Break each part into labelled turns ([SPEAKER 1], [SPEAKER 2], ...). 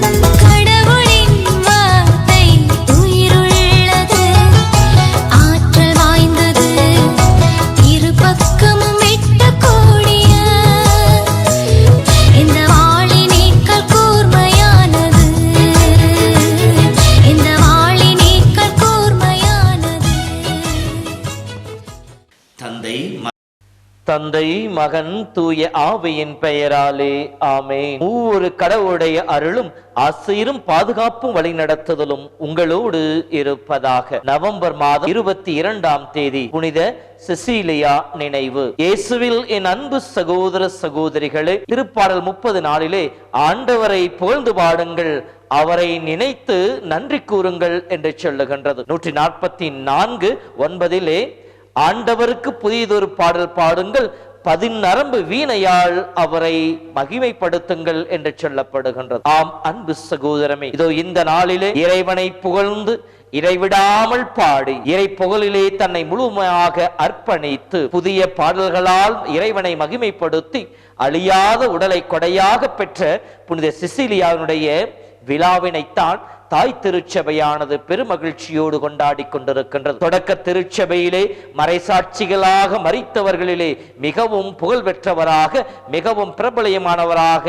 [SPEAKER 1] No hay.
[SPEAKER 2] தந்தை
[SPEAKER 3] மகன் தூய ஆவையின் பெயராலே ஆமே ஒவ்வொரு கடவுளுடைய அருளும் ஆசையிரும் பாதுகாப்பும் வழிநடத்துதலும் உங்களோடு இருப்பதாக. நவம்பர் மாதம் இருபத்தி இரண்டாம் தேதி புனித செசீலியா நினைவு. இயேசுவில் என் அன்பு சகோதர சகோதரிகளே திருப்பாடல் முப்பது நாளிலே ஆண்டவரை புகழ்ந்து பாடுங்கள் அவரை நினைத்து நன்றி கூறுங்கள் என்று சொல்லுகின்றது. நூற்றி நாற்பத்தி நான்கு ஒன்பதிலே ஆண்டவருக்கு புதியதொரு பாடல் பாடுங்கள். பதிநரம்பு வீணையால் அவரை மகிமைப்படுத்துங்கள் என்று சொல்லப்படுகின்றது. ஆம் அன்பு சகோதரமே இதோ இந்த நாளிலே இறைவனை புகழ்ந்து இறைவிடாமல் பாடி இறை புகழிலே தன்னை முழுமையாக அர்ப்பணித்து புதிய பாடல்களால் இறைவனை மகிமைப்படுத்தி அழியாத உடலை கொடையாக பெற்ற புனித சிசிலியாவினுடைய விழாவினைத்தான் தாய் திருச்சபையானது பெருமகிழ்ச்சியோடு கொண்டாடி கொண்டிருக்கின்றது. தொடக்க திருச்சபையிலே மறைசாட்சிகளாக மறித்தவர்களிலே மிகவும் புகழ் பெற்றவராக மிகவும் பிரபலயமானவராக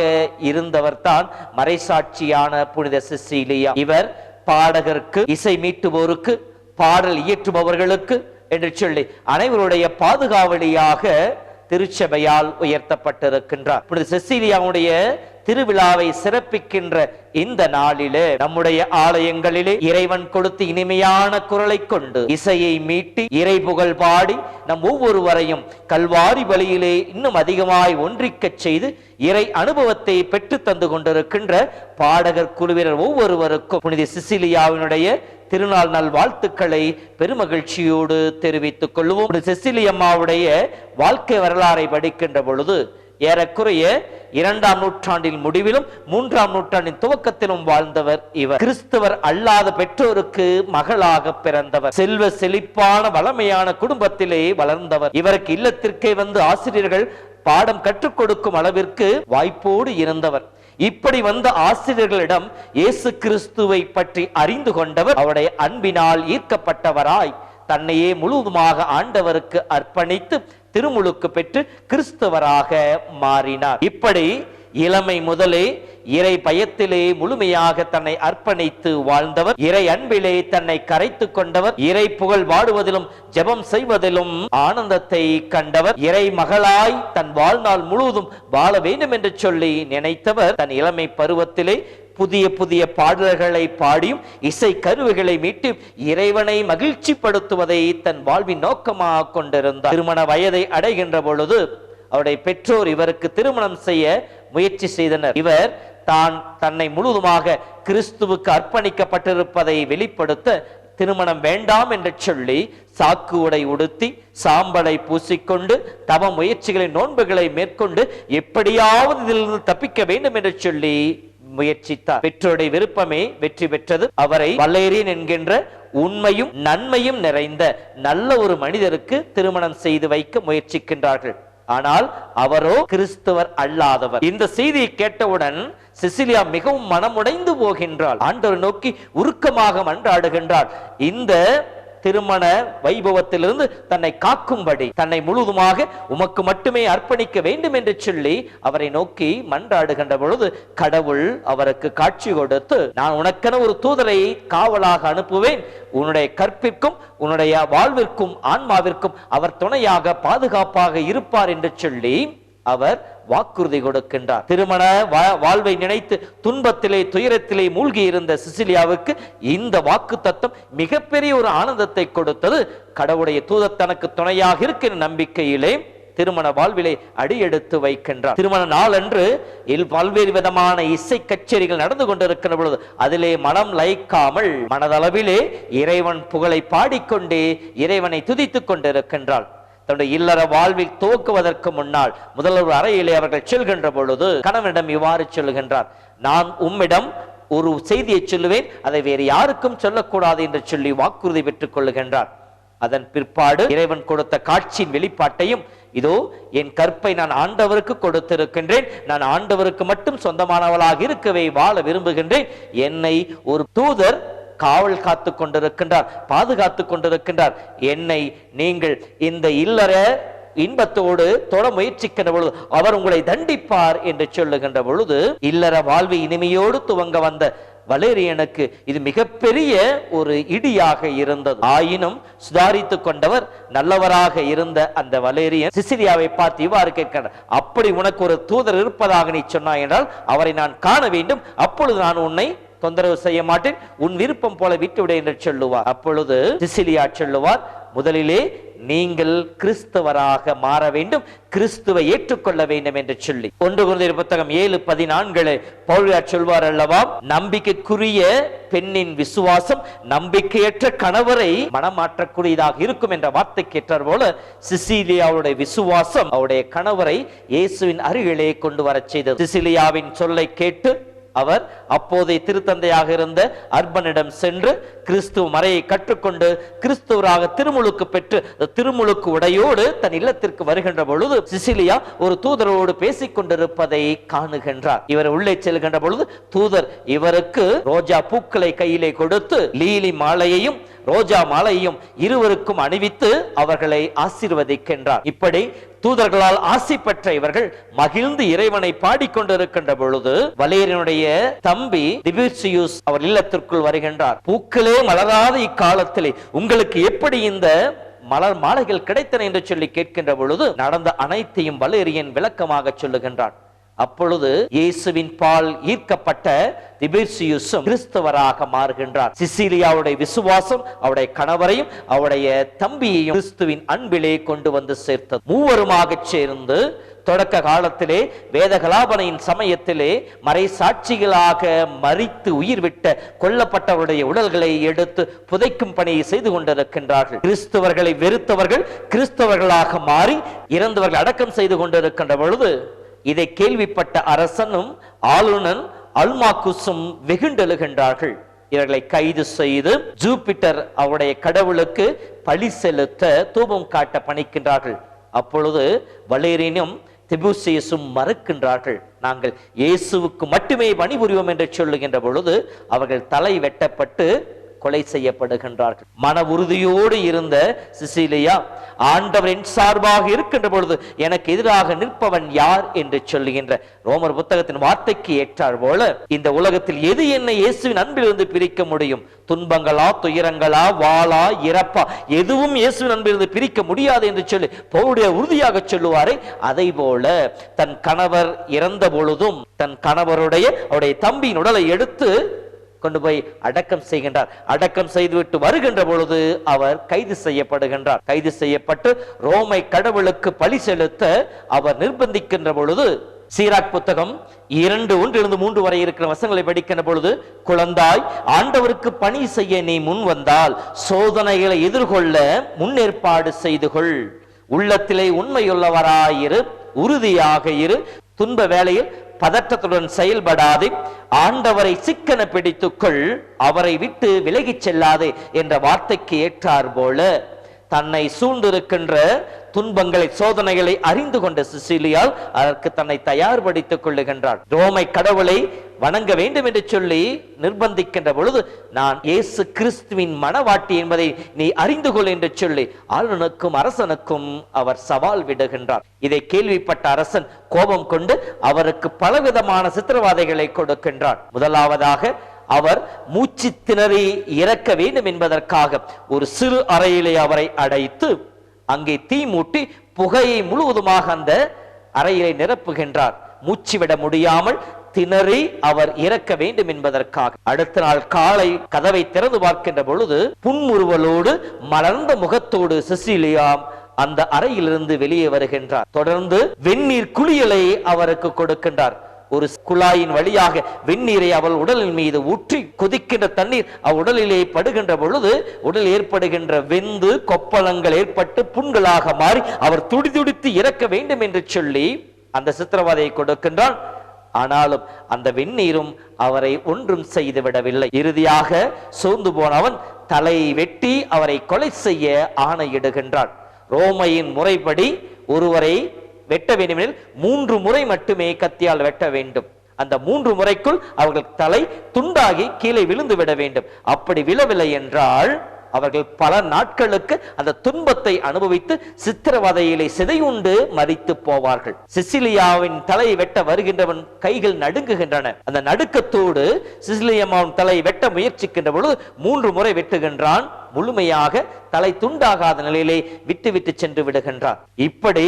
[SPEAKER 3] இருந்தவர் தான் மறைசாட்சியான புனித சிசிலியா. இவர் பாடகருக்கு இசை மீட்டுவோருக்கு பாடல் இயற்றுபவர்களுக்கு என்று சொல்லி அனைவருடைய பாதுகாவலியாக திருச்சபையால் உயர்த்தப்பட்டிருக்கின்றார். புனித செசிலியாவுடைய திருவிழாவை சிறப்பிக்கின்ற இந்த நாளிலே நம்முடைய ஆலயங்களிலே இறைவன் கொடுத்து இனிமையான குரலை கொண்டு இசையை மீட்டி இறை புகழ் பாடி நம் ஒவ்வொருவரையும் கல்வாரி வழியிலே இன்னும் அதிகமாய் ஒன்றிக்கச் செய்து இறை அனுபவத்தை பெற்று தந்து கொண்டிருக்கின்ற பாடகர் குழுவினர் ஒவ்வொருவருக்கும் புனித சிசிலியாவினுடைய திருநாள் நல் வாழ்த்துக்களை பெருமகிழ்ச்சியோடு தெரிவித்துக் கொள்வோம். புனித செசிலி அம்மாவுடைய வாழ்க்கை வரலாறை படிக்கின்ற பொழுது ஏறக்குறைய இரண்டாம் நூற்றாண்டின் முடிவிலும் மூன்றாம் நூற்றாண்டின் துவக்கத்திலும் வாழ்ந்தவர் இவர். கிறிஸ்தவர் அல்லாத பெற்றோருக்கு மகளாக பிறந்தவர். செல்வ செழிப்பான வளமையான குடும்பத்திலே வளர்ந்தவர். இவருக்கு இல்லத்திற்கே வந்து ஆசிரியர்கள் பாடம் கற்றுக் கொடுக்கும் அளவிற்கு வாய்ப்போடு இருந்தவர். இப்படி வந்த ஆசிரியர்களிடம் இயேசு கிறிஸ்துவை பற்றி அறிந்து கொண்டவர் அவருடைய அன்பினால் ஈர்க்கப்பட்டவராய் தன்னையே முழுவதுமாக ஆண்டவருக்கு அர்ப்பணித்து திருமுழுக்கு பெற்று கிறிஸ்தவராக மாறினார். இப்படி இளமை முதலே இறை பயத்திலே முழுமையாக தன்னை அர்ப்பணித்து வாழ்ந்தவர் இறை அன்பிலே தன்னை கரைத்து கொண்டவர் இறை புகழ் வாடுவதிலும் ஜெபம் செய்வதிலும் ஆனந்தத்தை கண்டவர் இறை மகளாய் தன் வாழ்நாள் முழுவதும் வாழ வேண்டும் என்று சொல்லி நினைத்தவர். தன் இளமை பருவத்திலே புதிய புதிய பாடல்களை பாடியும் இசை கருவிகளை மீட்டி இறைவனை மகிழ்ச்சிப்படுத்துவதை தன் வாழ்வின் நோக்கமாக கொண்டிருந்தார். திருமண வயதை அடைகின்ற பொழுது அவருடைய பெற்றோர் இவருக்கு திருமணம் செய்ய முயற்சி செய்தனர். இவர் தான் தன்னை முழுவதுமாக கிறிஸ்துவுக்கு அர்ப்பணிக்கப்பட்டிருப்பதை வெளிப்படுத்த திருமணம் வேண்டாம் என்று சொல்லி சாக்கு உடை உடுத்தி சாம்பலை பூசிக்கொண்டு தவ முயற்சிகளை நோன்புகளை மேற்கொண்டு எப்படியாவது இதிலிருந்து தப்பிக்க வேண்டும் என்று சொல்லி முயற்சித்தார். பெற்றோருடைய விருப்பமே வெற்றி பெற்றது. அவரை வல்லேரியன் என்கின்ற உண்மையும் நன்மையும் நிறைந்த நல்ல ஒரு மனிதருக்கு திருமணம் செய்து வைக்க முயற்சிக்கின்றார்கள். ஆனால் அவரோ கிறிஸ்தவர் அல்லாதவர். இந்த செய்தியை கேட்டவுடன் சிசிலியா மிகவும் மனமுடைந்து போகின்றாள். ஆண்டவர் நோக்கி உருக்கமாக மன்றாடுகின்றாள். இந்த திருமண வைபவத்திலிருந்து தன்னை காக்கும்படி தன்னை முழுவதுமாக உமக்கு மட்டுமே அர்ப்பணிக்க வேண்டும் என்று சொல்லி அவரை நோக்கி மன்றாடுகின்ற பொழுது கடவுள் அவருக்கு காட்சி கொடுத்து நான் உனக்கென ஒரு தூதரை காவலாக அனுப்புவேன். உன்னுடைய கற்பிற்கும் உன்னுடைய வாழ்விற்கும் ஆன்மாவிற்கும் அவர் துணையாக பாதுகாப்பாக இருப்பார் என்று சொல்லி அவர் வாக்குறுதி கொடுக்கின்றார். திருமண வா- வாழ்வை நினைத்து துன்பத்திலே துயரத்திலே மூழ்கி இருந்த சிசிலியாவுக்கு இந்த வாக்கு தத்துவம் மிகப்பெரிய ஒரு ஆனந்தத்தை கொடுத்தது. கடவுளுடைய தூத தனக்கு துணையாக இருக்கிற நம்பிக்கையிலே திருமண வாழ்விலே அடியெடுத்து வைக்கின்றார். திருமண நாளன்று இல் பல்வேறு விதமான இசை கச்சேரிகள் நடந்து கொண்டிருக்கிற பொழுது அதிலே மனம் லயிக்காமல் மனதளவிலே இறைவன் புகழை பாடிக்கொண்டே இறைவனை துதித்துக் கொண்டிருக்கின்றாள். தன்னுடைய இல்லற வாழ்வில் துவக்குவதற்கு முன்னால் முதல்வர் அறையிலே அவர்கள் செல்கின்ற பொழுது கணவனிடம் இவ்வாறு சொல்லுகின்றார் நான் உம்மிடம் ஒரு செய்தியை சொல்லுவேன் அதை வேறு யாருக்கும் சொல்லக்கூடாது என்று சொல்லி வாக்குறுதி பெற்றுக் கொள்ளுகின்றார். அதன் பிற்பாடு இறைவன் கொடுத்த காட்சியின் வெளிப்பாட்டையும் இதோ என் கற்பை நான் ஆண்டவருக்கு கொடுத்திருக்கின்றேன் நான் ஆண்டவருக்கு மட்டும் சொந்தமானவளாக இருக்கவே வாழ விரும்புகின்றேன் என்னை ஒரு தூதர் காவல் காத்து கொண்டிருக்கின்றார் பாதுகாத்து கொண்டிருக்கின்றார். என்னை நீங்கள் இந்த இல்லற இன்பத்தோடு தொட முயற்சிக்கின்ற பொழுது அவர் உங்களை தண்டிப்பார் என்று சொல்லுகின்ற பொழுது இல்லற வாழ்வு இனிமையோடு துவங்க வந்த வலேரியனுக்கு இது மிகப்பெரிய ஒரு இடியாக இருந்தது. ஆயினும் சுதாரித்து கொண்டவர் நல்லவராக இருந்த அந்த வலேரியன் சிசிரியாவை பார்த்து இவ்வாறு கேட்கிறார் அப்படி உனக்கு ஒரு தூதர் இருப்பதாக நீ சொன்னாய் என்றால் அவரை நான் காண வேண்டும். அப்பொழுது நான் உன்னை தொந்தரவு செய்ய மாட்டேன். உன் விருப்பம் போல விட்டுவிடு என்று சொல்லுவார். அப்பொழுது சிசிலியா சொல்லுவார் முதலிலே நீங்கள் கிறிஸ்தவராக மாற வேண்டும் கிறிஸ்துவை ஏற்றுக்கொள்ள வேண்டும் என்று சொல்லி. ஒன்று குருந்தியர் புத்தகம் ஏழு பதினான்கு பவுலியார் சொல்வார் அல்லவா? நம்பிக்கைக்குரிய பெண்ணின் விசுவாசம் நம்பிக்கையற்ற கணவரை மனமாற்றக்கூடியதாக இருக்கும் என்ற வார்த்தைக்கு ஏற்றார் போல சிசிலியாவுடைய விசுவாசம் அவருடைய கணவரை இயேசுவின் அருகிலே கொண்டு வரச் செய்தது. சிசிலியாவின் சொல்லை கேட்டு அவர் அப்போதைய திருத்தந்தையாக இருந்த அர்பனிடம் சென்று கிறிஸ்துவ மறையை கற்றுக்கொண்டு கிறிஸ்துவராக திருமுழுக்கு பெற்று திருமுழுக்கு உடையோடு தன் இல்லத்திற்கு வருகின்ற பொழுது சிசிலியா ஒரு தூதரோடு பேசிக் கொண்டிருப்பதை காணுகின்றார். இவர் உள்ளே செல்கின்ற பொழுது தூதர் இவருக்கு ரோஜா பூக்களை கையிலே கொடுத்து லீலி மாலையையும் ரோஜா மாலையையும் இருவருக்கும் அணிவித்து அவர்களை ஆசீர்வதிக்கின்றார். இப்படி தூதர்களால் ஆசி பெற்ற இவர்கள் மகிழ்ந்து இறைவனை பாடிக்கொண்டிருக்கின்ற பொழுது வலேரியனுடைய தம்பி திபிர்சியூஸ் அவர் இல்லத்திற்குள் வருகின்றார். பூக்களே மலராத இக்காலத்திலே உங்களுக்கு எப்படி இந்த மலர் மாலைகள் கிடைத்தன? என்று சொல்லி கேட்கின்ற பொழுது நடந்த அனைத்தையும் வலேரியன் விளக்கமாக சொல்லுகின்றான். அப்பொழுது இயேசுவின் பால் ஈர்க்கப்பட்ட திபேசியுசும் கிறிஸ்தவராக மாறுகின்றார். சிசிலியாவுடைய விசுவாசம் அவருடைய கணவரையும் அவருடைய தம்பியையும் கிறிஸ்துவின் அன்பிலே கொண்டு வந்து சேர்த்தது. மூவருமாக சேர்ந்து தொடக்க காலத்திலே வேதகலாபனையின் சமயத்திலே மறை சாட்சிகளாக மறித்து உயிர் விட்ட கொல்லப்பட்டவருடைய உடல்களை எடுத்து புதைக்கும் பணியை செய்து கொண்டிருக்கின்றார்கள். கிறிஸ்தவர்களை வெறுத்தவர்கள் கிறிஸ்தவர்களாக மாறி இறந்தவர்கள் அடக்கம் செய்து கொண்டிருக்கின்ற பொழுது இதை கேள்விப்பட்ட அரசனும் ஆளுநன் அல்மாக்குசும் வெகுண்டெழுகின்றார்கள். இவர்களை கைது செய்து ஜூபிட்டர் அவருடைய கடவுளுக்கு பழி செலுத்த தூபம் காட்ட பணிக்கின்றார்கள். அப்பொழுது வளேரினும் திபுசேசும் மறுக்கின்றார்கள். நாங்கள் இயேசுவுக்கு மட்டுமே பணிபுரிவோம் என்று சொல்லுகின்ற பொழுது அவர்கள் தலை வெட்டப்பட்டு கொலை செய்யப்படுகின்றார்கள். மன உறுதியோடு இருந்த சிசிலியா ஆண்டவரின் சார்பாக இருக்கின்ற பொழுது எனக்கு எதிராக நிற்பவன் யார் என்று சொல்லுகின்ற ரோமர் புத்தகத்தின் வார்த்தைக்கு ஏற்றார் போல இந்த உலகத்தில் எது என்னை இயேசுவின் அன்பிலிருந்து பிரிக்க முடியும்? துன்பங்களா துயரங்களா வாளா இறப்பா? எதுவும் இயேசுவின் அன்பிலிருந்து பிரிக்க முடியாது என்று சொல்லி பவுடைய உறுதியாக சொல்லுவாரே அதை போல தன் கணவர் இறந்த பொழுதும் தன் கணவருடைய அவருடைய தம்பியின் உடலை எடுத்து கொண்டு போய் அடக்கம் செய்கின்றார். அடக்கம் செய்துவிட்டு வருகின்ற பொழுது அவர் கைது செய்யப்படுகின்றார். கைது செய்யப்பட்டு ரோமை கடவுளுக்கு பலி செலுத்த அவர் நிர்பந்திக்கின்ற பொழுது சீராக் புத்தகம் இரண்டு ஒன்றிலிருந்து மூன்று வரை இருக்கிற வசங்களை படிக்கின்ற பொழுது குழந்தாய் ஆண்டவருக்கு பணி செய்ய நீ முன் வந்தால் சோதனைகளை எதிர்கொள்ள முன்னேற்பாடு செய்து கொள். உள்ளத்திலே உண்மையுள்ளவராயிரு உறுதியாக இரு. துன்ப வேளையில் பதற்றத்துடன் செயல்படாது. ஆண்டவரை சிக்கன பிடித்துக்கொள் அவரை விட்டு விலகிச் செல்லாதே என்ற வார்த்தைக்கு ஏற்றார் போல. தன்னை சூழ்ந்திருக்கின்ற துன்பங்களை சோதனைகளை அறிந்து கொண்ட சிசிலியால் அதற்கு தன்னை தயார்படுத்திக் கொள்ளுகின்றார் ரோமை கடவுளை வணங்க வேண்டும் என்று சொல்லி நிர்பந்திக்கின்ற பொழுது நான் இயேசு கிறிஸ்துவின் மனவாட்டி என்பதை நீ அறிந்து கொள் என்று சொல்லி ஆளுநனுக்கும் அரசனுக்கும் அவர் சவால் விடுகின்றார். இதை கேள்விப்பட்ட அரசன் கோபம் கொண்டு அவருக்கு பலவிதமான சித்திரவாதைகளை கொடுக்கின்றார் முதலாவதாக அவர் மூச்சு திணறி இறக்க வேண்டும் என்பதற்காக ஒரு சிறு அறையிலே அவரை அடைத்து அங்கே தீ மூட்டி புகையை முழுவதுமாக அந்த அறையிலே நிரப்புகின்றார். மூச்சு விட முடியாமல் திணறி அவர் இறக்க வேண்டும் என்பதற்காக. அடுத்த நாள் காலை கதவை திறந்து பார்க்கின்ற பொழுது புன்முறுவலோடு மலர்ந்த முகத்தோடு சிசிலியாம் அந்த அறையிலிருந்து வெளியே வருகின்றார். தொடர்ந்து வெந்நீர் குளியலை அவருக்கு கொடுக்கின்றார். ஒரு குழாயின் வழியாக வெந்நீரை அவள் உடலின் மீது ஊற்றி கொதிக்கின்ற தண்ணீர் அவ் உடலிலே படுகின்ற பொழுது உடல் ஏற்படுகின்ற வெந்து கொப்பளங்கள் ஏற்பட்டு புண்களாக மாறி அவர் துடிதுடித்து இறக்க வேண்டும் என்று சொல்லி அந்த சித்திரவதையை கொடுக்கின்றான். ஆனாலும் அந்த வெந்நீரும் அவரை ஒன்றும் செய்து விடவில்லை. இறுதியாக சோர்ந்து போனவன் தலை வெட்டி அவரை கொலை செய்ய ஆணையிடுகின்றான். ரோமையின் முறைப்படி ஒருவரை வெட்ட வேண்டுமெனில் மூன்று முறை மட்டுமே கத்தியால் வெட்ட வேண்டும். அந்த மூன்று முறைக்குள் அவர்கள் தலை துண்டாகி கீழே விழுந்து விட வேண்டும். அப்படி விழவில்லை என்றால் அவர்கள் பல நாட்களுக்கு அந்த துன்பத்தை அனுபவித்து சித்திரவதையிலே சிதையுண்டு மறித்து போவார்கள். சிசிலியாவின் தலையை வெட்ட வருகின்றவன் கைகள் நடுங்குகின்றன. அந்த நடுக்கத்தோடு சிசிலியம்மாவின் தலையை வெட்ட முயற்சிக்கின்ற பொழுது மூன்று முறை வெட்டுகின்றான். முழுமையாக தலை துண்டாகாத நிலையிலே விட்டு விட்டு சென்று விடுகின்றான். இப்படி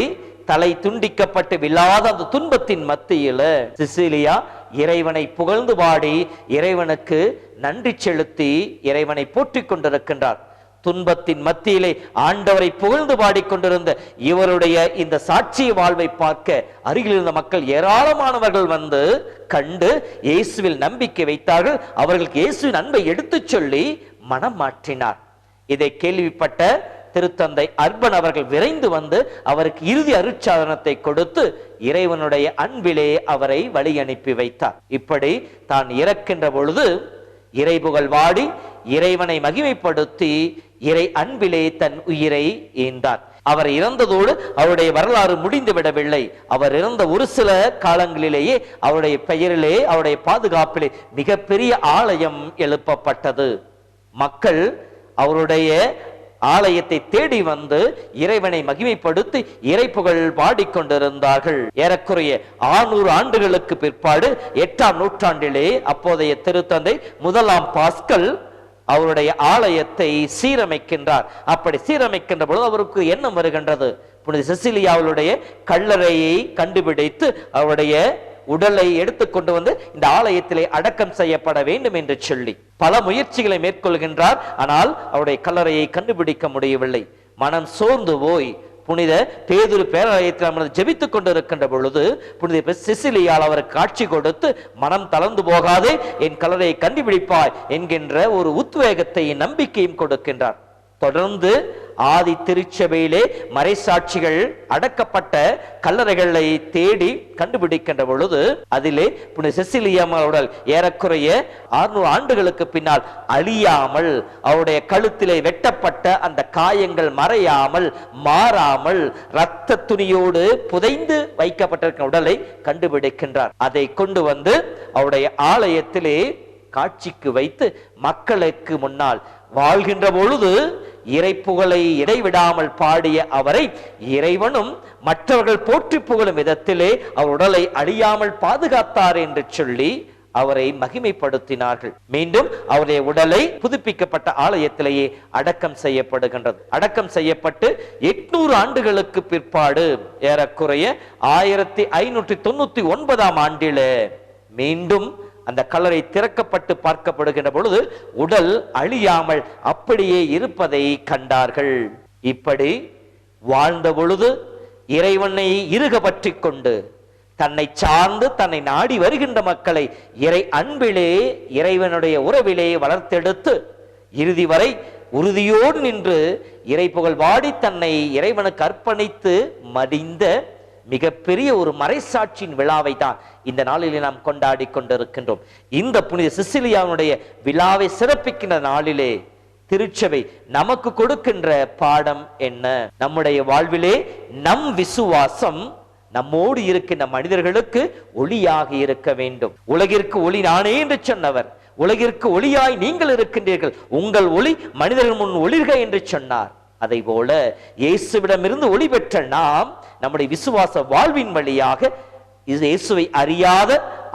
[SPEAKER 3] தலை துண்டிக்கப்பட்டு விழாத அந்த துன்பத்தின் மத்தியில சிசிலியா இறைவனை புகழ்ந்து பாடி இறைவனுக்கு நன்றி செலுத்தி இறைவனை போற்றி கொண்டிருக்கின்றார். துன்பத்தின் மத்தியிலே ஆண்டவரை புகழ்ந்து பாடிக்கொண்டிருந்த இவருடைய இந்த சாட்சிய வாழ்வை பார்க்க அருகில் இருந்த மக்கள் ஏராளமானவர்கள் வந்து கண்டு இயேசுவில் நம்பிக்கை வைத்தார்கள். அவர்களுக்கு இயேசுவின் அன்பை எடுத்துச் சொல்லி மனம் மாற்றினார். இதை கேள்விப்பட்ட திருத்தந்தை அர்பன் அவர்கள் விரைந்து வந்து அவருக்கு இறுதி அருட்சாதனத்தை கொடுத்து இறைவனுடைய அன்பிலே அவரை வழி அனுப்பி வைத்தார். இப்படி தான் இறக்கின்ற பொழுது இறைபுகழ் வாடி இறைவனை மகிமைப்படுத்தி இறை அன்பிலே தன் உயிரை ஈந்தார் அவர் இறந்ததோடு அவருடைய வரலாறு முடிந்து விடவில்லை. அவர் இறந்த ஒரு சில காலங்களிலேயே அவருடைய பெயரிலே அவருடைய பாதுகாப்பிலே மிகப்பெரிய ஆலயம் எழுப்பப்பட்டது. மக்கள் அவருடைய ஆலயத்தை தேடி வந்து இறைவனை மகிமைப்படுத்தி இறைப்புகழ் பாடிக்கொண்டிருந்தார்கள். ஏறக்குறைய ஆறுநூறு ஆண்டுகளுக்கு பிற்பாடு எட்டாம் நூற்றாண்டிலே அப்போதைய திருத்தந்தை முதலாம் பாஸ்கல் அவருடைய ஆலயத்தை சீரமைக்கின்றார். அப்படி சீரமைக்கின்ற பொழுது அவருக்கு எண்ணம் வருகின்றது. புனித செசிலியாவுடைய கல்லறையை கண்டுபிடித்து அவருடைய உடலை எடுத்துக்கொண்டு வந்து இந்த ஆலயத்திலே அடக்கம் செய்யப்பட வேண்டும் என்று சொல்லி பல முயற்சிகளை மேற்கொள்கின்றார். ஆனால் அவருடைய கல்லறையை கண்டுபிடிக்க முடியவில்லை. மனம் சோர்ந்து போய் புனித பேதுரு பேராலயத்தில் அமர்ந்து ஜெபித்துக் கொண்டிருக்கின்ற பொழுது புனித சிசிலியால் அவருக்கு காட்சி கொடுத்து மனம் தளர்ந்து போகாதே என் கல்லறையை கண்டுபிடிப்பாய் என்கின்ற ஒரு உத்வேகத்தை நம்பிக்கையும் கொடுக்கின்றார். தொடர்ந்து ஆதி திருச்சபையிலே மறைசாட்சிகள் அடக்கப்பட்ட கல்லறைகளை தேடி கண்டுபிடிக்கின்ற பொழுது அதிலே புனித செசிலியம்மா உடல் ஏறக்குறைய அறுநூறு ஆண்டுகளுக்கு பின்னால் அழியாமல் அவருடைய கழுத்திலே வெட்டப்பட்ட அந்த காயங்கள் மறையாமல் மாறாமல் இரத்த துணியோடு புதைந்து வைக்கப்பட்டிருக்கிற உடலை கண்டுபிடிக்கின்றார். அதை கொண்டு வந்து அவருடைய ஆலயத்திலே காட்சிக்கு வைத்து மக்களுக்கு முன்னால் வாழ்கின்ற பொழுது இறைப்புகளை இடைவிடாமல் பாடிய அவரை இறைவனும் மற்றவர்கள் போற்றி புகழும் விதத்திலே அவர் உடலை அழியாமல் பாதுகாத்தார் என்று சொல்லி அவரை மகிமைப்படுத்தினார்கள். மீண்டும் அவருடைய உடலை புதுப்பிக்கப்பட்ட ஆலயத்திலேயே அடக்கம் செய்யப்படுகின்றது. அடக்கம் செய்யப்பட்டு எட்நூறு ஆண்டுகளுக்கு பிற்பாடு ஏறக்குறைய ஆயிரத்தி ஐநூற்றி தொண்ணூத்தி ஒன்பதாம் ஆண்டில மீண்டும் அந்த கல்லறை திறக்கப்பட்டு பார்க்கப்படுகின்ற பொழுது உடல் அழியாமல் அப்படியே இருப்பதை கண்டார்கள். இப்படி வாழ்ந்த பொழுது இறைவனை இறுக பற்றி கொண்டு தன்னை சார்ந்து தன்னை நாடி வருகின்ற மக்களை இறை அன்பிலே இறைவனுடைய உறவிலே வளர்த்தெடுத்து இறுதி வரை உறுதியோடு நின்று இறைப்புகழ் வாடி தன்னை இறைவனுக்கு அர்ப்பணித்து மடிந்த மிகப்பெரிய ஒரு மறைசாட்சியின் விழாவை தான் இந்த நாளிலே நாம் கொண்டாடி கொண்டிருக்கின்றோம். இந்த புனித சிசிலியாவுடைய விழாவை சிறப்பிக்கின்ற நாளிலே திருச்சபை நமக்கு கொடுக்கின்ற பாடம் என்ன? நம்முடைய வாழ்விலே நம் விசுவாசம் நம்மோடு இருக்கின்ற மனிதர்களுக்கு ஒளியாக இருக்க வேண்டும். உலகிற்கு ஒளி நானே என்று சொன்னவர். உலகிற்கு ஒளியாய் நீங்கள் இருக்கின்றீர்கள். உங்கள் ஒளி மனிதர்கள் முன் ஒளிர்க என்று சொன்னார். அதை போல இயேசுவிடமிருந்து ஒளி பெற்ற நாம் நம்முடைய விசுவாச வாழ்வின் வழியாக இயேசுவை அறியாத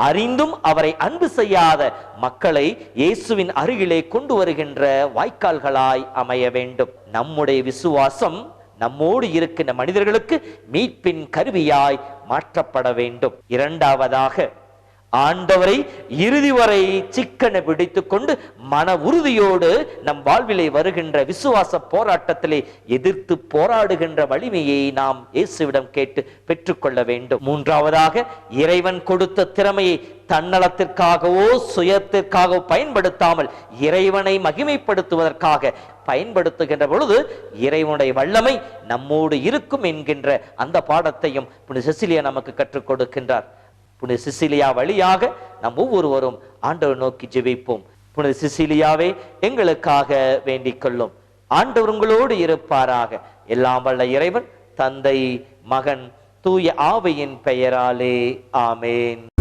[SPEAKER 3] அறிந்தும் அவரை அன்பு செய்யாத மக்களை இயேசுவின் அருகிலே கொண்டு வருகின்ற வாய்க்கால்களாய் அமைய வேண்டும். நம்முடைய விசுவாசம் நம்மோடு இருக்கின்ற மனிதர்களுக்கு மீட்பின் கருவியாய் மாற்றப்பட வேண்டும். இரண்டாவதாக ஆண்டவரை இறுதி வரை சிக்கன பிடித்துக் கொண்டு மன உறுதியோடு நம் வாழ்விலை வருகின்ற விசுவாச போராட்டத்திலே எதிர்த்து போராடுகின்ற வலிமையை நாம் இயேசுவிடம் கேட்டு பெற்றுக்கொள்ள வேண்டும். மூன்றாவதாக இறைவன் கொடுத்த திறமையை தன்னலத்திற்காகவோ சுயத்திற்காகவோ பயன்படுத்தாமல் இறைவனை மகிமைப்படுத்துவதற்காக பயன்படுத்துகின்ற பொழுது இறைவனுடைய வல்லமை நம்மோடு இருக்கும் என்கின்ற அந்த பாடத்தையும் செசிலியா நமக்கு கற்றுக் கொடுக்கின்றார். புனித சிசிலியா வழியாக நம் ஒவ்வொருவரும் ஆண்டவர் நோக்கி ஜெபிப்போம். புனித சிசிலியாவே எங்களுக்காக வேண்டிக் கொள்ளும். ஆண்டவர் உங்களோடு இருப்பாராக. எல்லாம் வல்ல இறைவன் தந்தை மகன் தூய ஆவையின் பெயராலே. ஆமேன்.